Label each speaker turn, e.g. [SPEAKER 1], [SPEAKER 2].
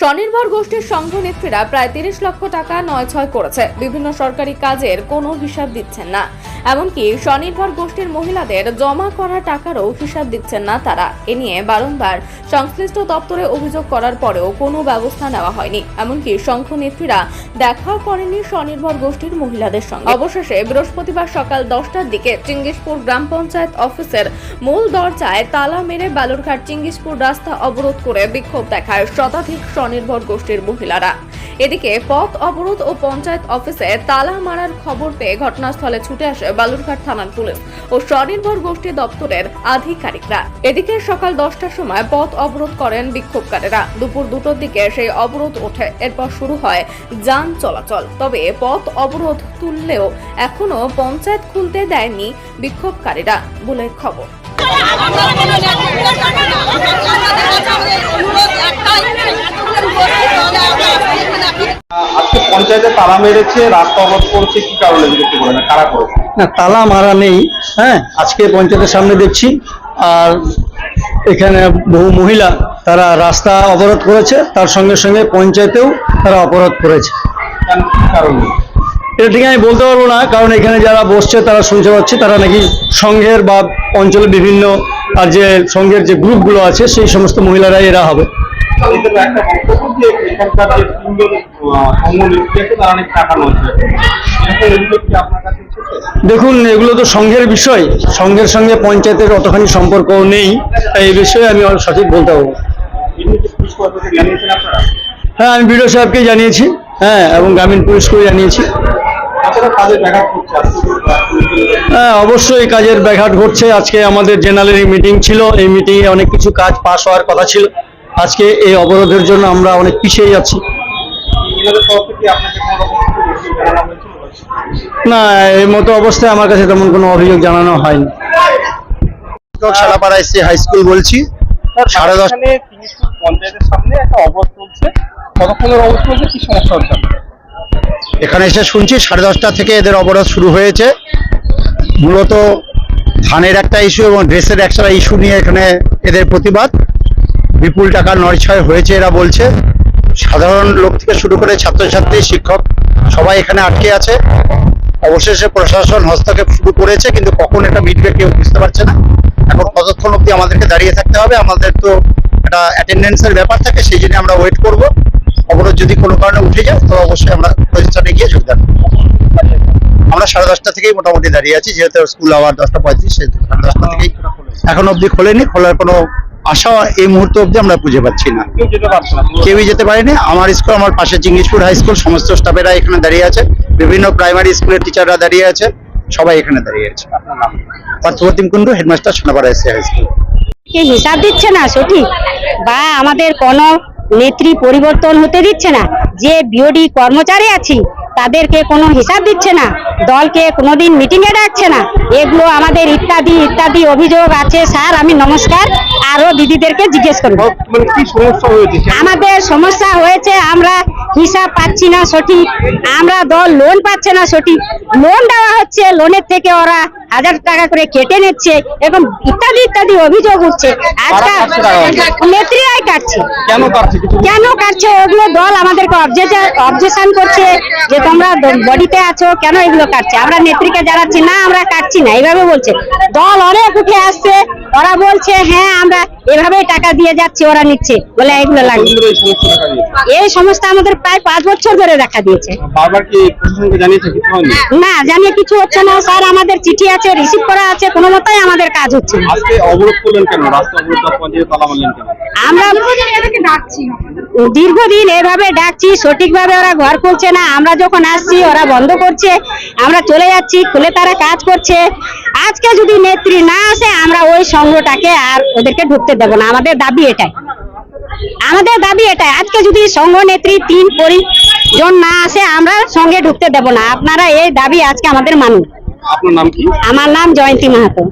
[SPEAKER 1] স্বনির্ভর গোষ্ঠীর সংঘ নেত্রীরা প্রায় তিরিশ লক্ষ টাকা নয় ছয় করেছে। বিভিন্ন সরকারি কাজের কোনো হিসাব দিচ্ছেন না। এমনকি স্বনির্ভর গোষ্ঠীর মহিলাদের জমা করা টাকারও হিসাব দিচ্ছেন না তারা। এ নিয়ে বারংবার সংশ্লিষ্ট দপ্তরে অভিযোগ করার পরেও কোনো ব্যবস্থা নেওয়া হয়নি। এমনকি সংঘ নেত্রীরা দেখাও করেনি স্বনির্ভর গোষ্ঠীর মহিলাদের সঙ্গে। অবশেষে বৃহস্পতিবার সকাল দশটার দিকে চিঙ্গিসপুর গ্রাম পঞ্চায়েত অফিসের মূল দরজায় তালা মেরে বালুরঘাট চিঙ্গিসপুর রাস্তা অবরোধ করে বিক্ষোভ দেখায় শতাধিক স্বনির্ভর গোষ্ঠীর মহিলারা। এদিকে পথ অবরোধ ও পঞ্চায়েত অফিসে তালা মারার খবর পেয়ে ঘটনাস্থলে ছুটে আসে বালুরঘাট থানার পুলিশ ও স্বনির্ভর গোষ্ঠী দপ্তরের আধিকারিকরা। এদিকে সকাল দশটার সময় পথ অবরোধ করেন বিক্ষোভকারীরা। দুপুর দুটোর দিকে সেই অবরোধ ওঠে। এরপর শুরু হয় যান চলাচল। তবে পথ অবরোধ তুললেও এখনও পঞ্চায়েত খুলতে দেয়নি বিক্ষোভকারীরা। বলে খবর।
[SPEAKER 2] তালা মেরেছে রাস্তা অবরোধ করছে কি কারণে বলেন কারা করেছে?
[SPEAKER 3] না তালা মারা নেই হ্যাঁ আজকে পঞ্চায়েতের সামনে দেখছি আর এখানে বহু মহিলা তারা রাস্তা অবরোধ করেছে তার সঙ্গে সঙ্গে পঞ্চায়েতেও তারা অবরোধ করেছে।
[SPEAKER 2] কারণে?
[SPEAKER 3] এটা ঠিক আমি বলতে পারব না কারণ এখানে যারা বসছে তারা শুনতে পাচ্ছি তারা নাকি সংঘের বা অঞ্চলের বিভিন্ন আর যে সংঘের যে গ্রুপগুলো আছে সেই সমস্ত মহিলারাই এরা হবে।
[SPEAKER 2] এদের একটা বক্তব্য যে এখানকার যে তিনজন সংঘ আছে তারা অনেক টাকা নষ্ট এরকম অভিযোগ কি আপনার কাছে এসেছে?
[SPEAKER 3] দেখুন এগুলো তো সংঘের বিষয়। সংঘের সঙ্গে পঞ্চায়েতের অতখানি সম্পর্ক নেই। তাই এই বিষয়ে আমি সঠিক বলতে পারব হ্যাঁ আমি বিডিও সাহেবকে জানিয়েছি। হ্যাঁ এবং গ্রামীণ পুলিশকেও জানিয়েছি। হ্যাঁ অবশ্যই কাজের ব্যাঘাত ঘটছে। আজকে আমাদের জেনারেল মিটিং ছিল। এই মিটিংয়ে অনেক কিছু কাজ পাশ হওয়ার কথা ছিল। আজকে এই অবরোধের জন্য আমরা অনেক পিছিয়ে যাচ্ছি না এই মতো অবস্থায় আমার কাছে তেমন কোনো অভিযোগ জানানো হয়নি।
[SPEAKER 4] সালাপাড়া এসছি হাই স্কুল বলছি। সাড়ে দশ
[SPEAKER 2] পঞ্চায়েতের সামনে একটা অবরোধ চলছে কতক্ষণের অবরোধ চলছে কি সমস্যা হচ্ছে?
[SPEAKER 4] এখানে এসে শুনছি সাড়ে দশটা থেকে এদের অবরোধ শুরু হয়েছে। মূলত ধানের একটা ইস্যু এবং ড্রেসের একটা ইস্যু নিয়ে এখানে এদের প্রতিবাদ। বিপুল টাকা নড়ছয় হয়েছে এরা বলছে। সাধারণ লোক থেকে শুরু করে ছাত্রছাত্রী, শিক্ষক, সবাই এখানে আটকে আছে। অবশেষে প্রশাসন হস্তক্ষেপ শুরু করেছে, কিন্তু কখন এটা মিটবে কেউ বুঝতে পারছে না। এখন কতক্ষণ অবধি আমাদেরকে দাঁড়িয়ে থাকতে হবে? আমাদের তো একটা অ্যাটেন্ডেন্সের ব্যাপার থাকে, সেই জন্য আমরা ওয়েট করব। অবরোধ যদি কোনো কারণে উঠে যায়, তো অবশ্যই আমরা প্রতিষ্ঠানে গিয়ে যোগদান। আমরা সাড়ে দশটা থেকেই মোটামুটি দাঁড়িয়ে আছি, যেহেতু স্কুল আবার দশটা পঁয়ত্রিশ সেহেতু সাড়ে দশটা থেকেই এখন অবধি খোলেনি। খোলার কোনো আশা এই মুহূর্তে অবধি আমরা খুঁজে পাচ্ছি না। কেউই যেতে পারেনি। আমার স্কুল, আমার পাশে চিঙ্গিসপুর হাই স্কুল, সমস্ত স্টাফেরা এখানে দাঁড়িয়ে আছে। বিভিন্ন প্রাইমারি স্কুলের টিচাররা দাঁড়িয়ে আছে। সবাই এখানে দাঁড়িয়ে আছে। পার্থপ্রতিম কুণ্ডু হেডমাস্টার সোনাপাড়া এসে হাই স্কুল।
[SPEAKER 5] হিসাব দিচ্ছে না সঠিক বা আমাদের কোনো নেত্রী পরিবর্তন হতে দিচ্ছে না? যে বিওডি কর্মচারী আছি, তাদেরকে কোনো হিসাব দিচ্ছে না? দলকে কোনোদিন মিটিং এ ডাকছে না? এগুলো আমাদের ইত্যাদি ইত্যাদি অভিযোগ আছে, স্যার, আমি নমস্কার। আরও দিদিদেরকে জিজ্ঞেস করব।
[SPEAKER 2] মানে
[SPEAKER 5] আমাদের সমস্যা হয়েছে আমরা হিসাব পাচ্ছি না সঠিক আমরা দল লোন পাচ্ছে না সঠিক। লোন দেওয়া হচ্ছে লোনের থেকে ওরা হাজার টাকা করে কেটে নিচ্ছে এবং ইত্যাদি ইত্যাদি অভিযোগ উঠছে। আজকাল নেত্রীরাই কাটছে।
[SPEAKER 2] কেন কাটছে
[SPEAKER 5] কেন কাটছে? ওগুলো দল আমাদেরকে অবজেকশন করছে যে তোমরা বডিতে আছো কেন এগুলো কাটছে? আমরা নেত্রীকে জানাচ্ছি না আমরা কাটছি না এইভাবে বলছে। দল অনেক উঠে আসছে ওরা বলছে হ্যাঁ আমরা এভাবেই টাকা দিয়ে যাচ্ছি ওরা নিচ্ছে। বলে এগুলো লাগবে
[SPEAKER 2] এই সমস্যা
[SPEAKER 5] আমাদের প্রায় পাঁচ বছর ধরে দেখা দিয়েছে। না জানিয়ে কিছু হচ্ছে না। স্যার আমাদের চিঠি আছে রিসিভ করা আছে কোনো মতেই আমাদের কাজ হচ্ছে না। আমরা দীর্ঘদিন এভাবে ডাকছি সঠিকভাবে ওরা ঘর খুলছে না। আমরা যখন আসছি ওরা বন্ধ করছে। আমরা চলে যাচ্ছি খুলে তারা কাজ করছে। আজকে যদি নেত্রী না আসে আমরা ওই সংঘটাকে আর ওদেরকে ঢুকতে দেবো না। আমাদের দাবি এটাই। আমাদের দাবি এটাই। আজকে যদি সংঘ নেত্রী তিন পরিজন না আসে আমরা সঙ্গে ঢুকতে দেবো না। আপনারা এই দাবি আজকে আমাদের মানুষ
[SPEAKER 2] আপনার নাম কি?
[SPEAKER 5] আমার নাম জয়ন্তী মাহাতো।